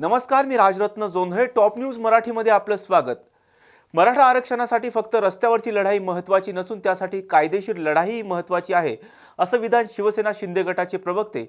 नमस्कार मी Rajratna Jondhale. Top news मराठीमध्ये आपलं स्वागत. मराठा आरक्षणासाठी फक्त रस्त्यावरची लढाई महत्त्वाची नसून त्यासाठी कायदेशीर लढाईही महत्त्वाची आहे असं विधान शिवसेना शिंदे गटाचे प्रवक्ते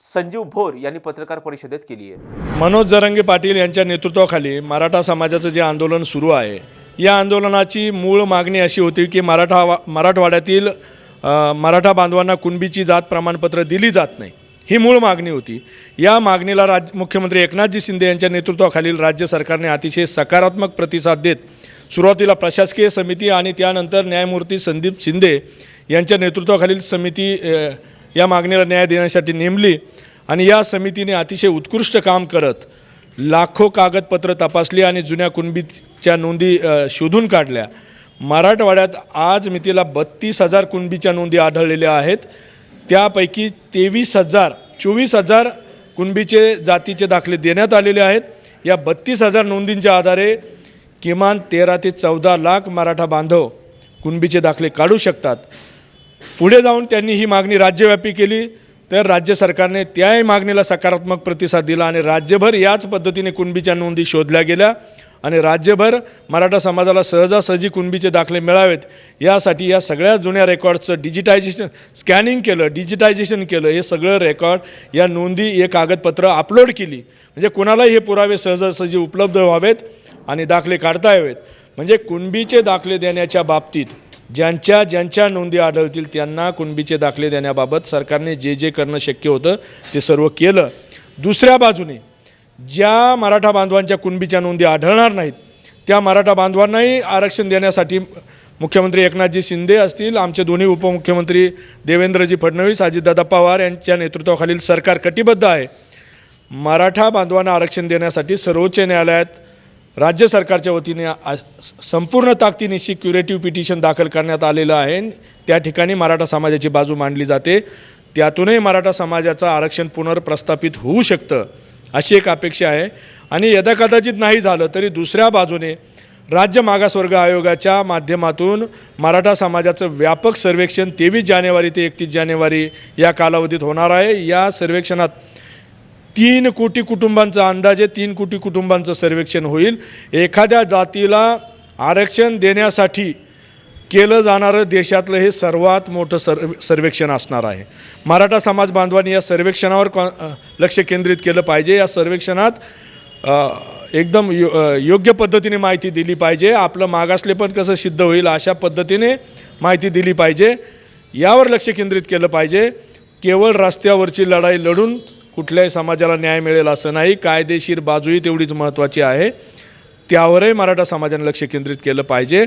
संजीव भोर यांनी पत्रकार परिषदेत केली आहे. मनोज जरंगे पाटील यांच्या नेतृत्वाखाली मराठा समाजाचं जे आंदोलन सुरू आहे या आंदोलनाची मूळ मागणी अशी होती की मराठा मराठवाड्यातील मराठा बांधवांना कुणबीची जात प्रमाणपत्र दिली जात नाही. ही मूळ मागणी होती. या मागणीला राज मुख्यमंत्री एकनाथजी शिंदे यांच्या नेतृत्वाखालील राज्य सरकारने अतिशय सकारात्मक प्रतिसाद देत सुरुवातीला प्रशासकीय समिती आणि त्यानंतर न्यायमूर्ती संदीप शिंदे यांच्या नेतृत्वाखालील समिती या मागणीला न्याय देण्यासाठी नेमली आणि या समितीने अतिशय उत्कृष्ट काम करत लाखो कागदपत्र तपासली आणि जुन्या कुणबीच्या नोंदी शोधून काढल्या. मराठवाड्यात आज मितीला बत्तीस हजार कुणबीच्या नोंदी आढळलेल्या आहेत. त्यापैकी तेवीस हजार चोवीस हजार कुणबीचे जातीचे दाखले देण्यात आलेले आहेत. या बत्तीस हजार नोंदींच्या आधारे किमान तेरा ते चौदा लाख मराठा बांधव कुणबीचे दाखले काढू शकतात. पुढे जाऊन त्यांनी ही मागणी राज्यव्यापी केली तर राज्य सरकारने त्याही मागणीला सकारात्मक प्रतिसाद दिला आणि राज्यभर याच पद्धतीने कुणबीच्या नोंदी शोधल्या गेल्या. आणि राज्यभर मराठा समाजाला सहजासहजी कुणबीचे दाखले मिळावेत. यासाठी या सगळ्या जुन्या रेकॉर्डचं डिजिटायझेशन स्कॅनिंग केलं डिजिटायझेशन केलं हे सगळं रेकॉर्ड या नोंदी हे कागदपत्र अपलोड केली. म्हणजे कुणालाही हे पुरावे सहजासहजी उपलब्ध व्हावेत आणि दाखले काढता यावेत. म्हणजे कुणबीचे दाखले देण्याच्या बाबतीत ज्यांच्या ज्यांच्या नोंदी आढळतील त्यांना कुणबीचे दाखले देण्याबाबत सरकारने जे जे करणं शक्य होतं ते सर्व केलं. दुसऱ्या बाजूने ज्या मराठा बांधवांच्या कुणबीच्या नोंदी आढळणार नाहीत त्या मराठा बांधवांनाही आरक्षण देण्यासाठी मुख्यमंत्री एकनाथजी शिंदे असतील आमचे दोन्ही उपमुख्यमंत्री देवेंद्रजी फडणवीस अजितदादा पवार यांच्या नेतृत्वाखालील सरकार कटिबद्ध आहे. मराठा बांधवांना आरक्षण देण्यासाठी सर्वोच्च न्यायालयात राज्य सरकारच्या वतीने संपूर्ण ताकदीनिशी क्युरेटिव्ह पिटिशन दाखल करण्यात आलेलं आहे. त्या ठिकाणी मराठा समाजाची बाजू मांडली जाते. त्यातूनही मराठा समाजाचं आरक्षण पुनर्प्रस्थापित होऊ शकतं. अशी एक अपेक्षा आहे. आणि यदाकदाचित नाही झालं तरी दुसऱ्या बाजूने राज्य मागासवर्ग आयोगाच्या माध्यमातून मराठा समाजाचं व्यापक सर्वेक्षण तेवीस जानेवारी ते एकतीस जानेवारी या कालावधीत होणार आहे. या सर्वेक्षणात तीन कोटी कुटुंबांचं अंदाजे तीन कोटी कुटुंबांचं सर्वेक्षण होईल. एखाद्या जातीला आरक्षण देण्यासाठी केलं जाणारं देशातलं हे सर्वात मोठं सर्व सर्वेक्षण असणार आहे. मराठा समाज बांधवांनी या सर्वेक्षणावर कॉ लक्ष केंद्रित केलं पाहिजे. या सर्वेक्षणात एकदम यो योग्य पद्धतीने माहिती दिली पाहिजे. आपलं मागासलेपण कसं सिद्ध होईल अशा पद्धतीने माहिती दिली पाहिजे. यावर लक्ष केंद्रित केलं पाहिजे. केवळ रस्त्यावरची लढाई लढून कुठल्याही समाजाला न्याय मिळेल असं नाही. कायदेशीर बाजूही तेवढीच महत्त्वाची आहे. त्यावरही मराठा समाजाने लक्ष केंद्रित केलं पाहिजे.